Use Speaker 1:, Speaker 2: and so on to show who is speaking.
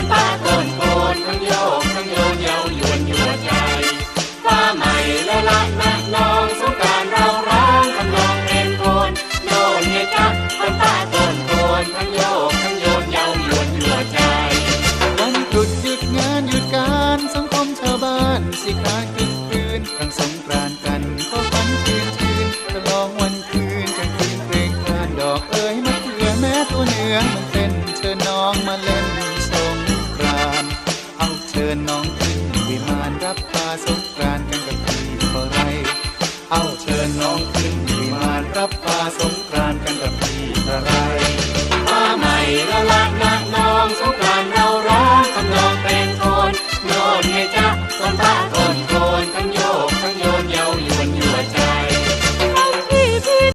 Speaker 1: คนป้าต้นโคนทั้งโยกทั้งโยนเยาวยวนยัวใจฟ้าใหม่และละนะน้องสงการเราร้องทำนองเพลงโคนโน่นไงจ๊ะคนป้าต้นโคนทั้งโยกทั้งโยนเยาวยวนยัวใจ
Speaker 2: วันหยุดหยุดงานหยุดการสังคมชาวบ้านสิคาคึกคืนทั้งสงกรานกันก็ฝันชื่นชื่นฉลองวันคืนกลางคืนเพลงครานดอกเอ๋ยมะเขือแม้ตัวเหนือมันเต้นเชิญน้องมาเล่น ญน้องขึ้นวิมานรับปาสงกรานต์กันกับพี่ขอไร เอาเชิญน้องขึ้นวิมานรับปาสงก